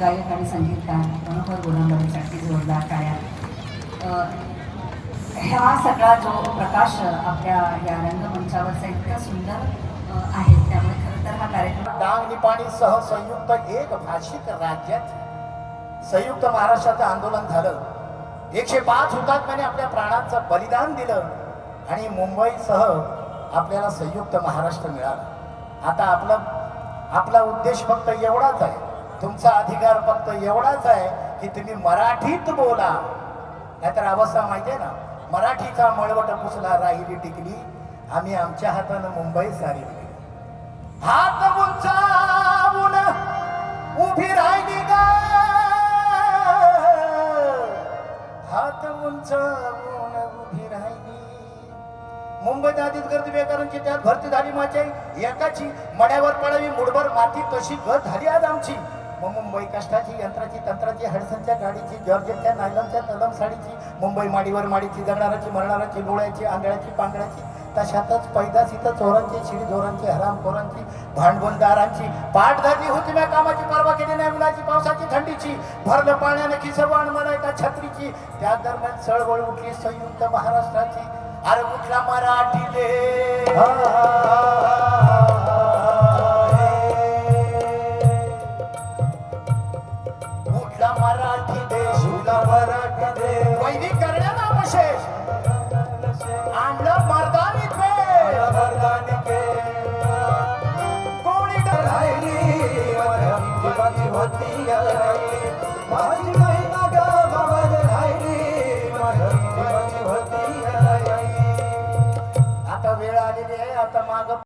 गायक आणि संगीतकार मनोहर गोलांबरेसाठी जोरदार टाळ्या अ, हा सगळा जो प्रकाश आपल्या या रंगमंचावरचा इतका सुंदर आहे त्यामुळे खरं तर हा कार्यक्रम डांग निपाणी सह संयुक्त एक भाषिक राज्यात संयुक्त महाराष्ट्राचं आंदोलन झालं. एकशे पाच हुतात्म्याने आपल्या प्राणांचं बलिदान दिलं आणि मुंबईसह आपल्याला संयुक्त महाराष्ट्र मिळाला. आता आपलं आपला उद्देश फक्त एवढाच आहे. तुमचा अधिकार फक्त एवढाच आहे की तुम्ही मराठीत बोला. नाहीतर अवस्था माहिती आहे ना? मराठीचा मळवट पुसला राहिली टिकली. आम्ही आमच्या हातानं मुंबई सारी हात उंचावून उभी राहिली ग. हात उंचावून उभी राहिली. मुंबईत आधीच गर्दी बेकारांची त्यात भरती झाली माझ्या एकाची मड्यावर पडावी मुडभर माती तशी गत झाली आज आमची. मग मुंबई कष्टाची यंत्राची तंत्राची हडसनच्या गाडीची जॉर्जेटच्या नायलॉनच्या तलम साडीची मुंबई माडीवर माडीची जगणाराची मरणाराची डोळ्याची आंधळ्याची पांगळ्याची तशातच पैदास इथं चोरांची शिडी चोरांची हरामखोरांची भांडवलदारांची पाठ होती मी कामाची परवा केली नाही मुलाची पावसाची थंडीची. भरलं पाण्याने खिसवाण मला एका छत्रीची. त्या दरम्यान चळवळ उठली संयुक्त महाराष्ट्राची. अरे कुठला मराठी मराठी देश मराठी दे वैदिक आता वेळ आलेली आहे आता माग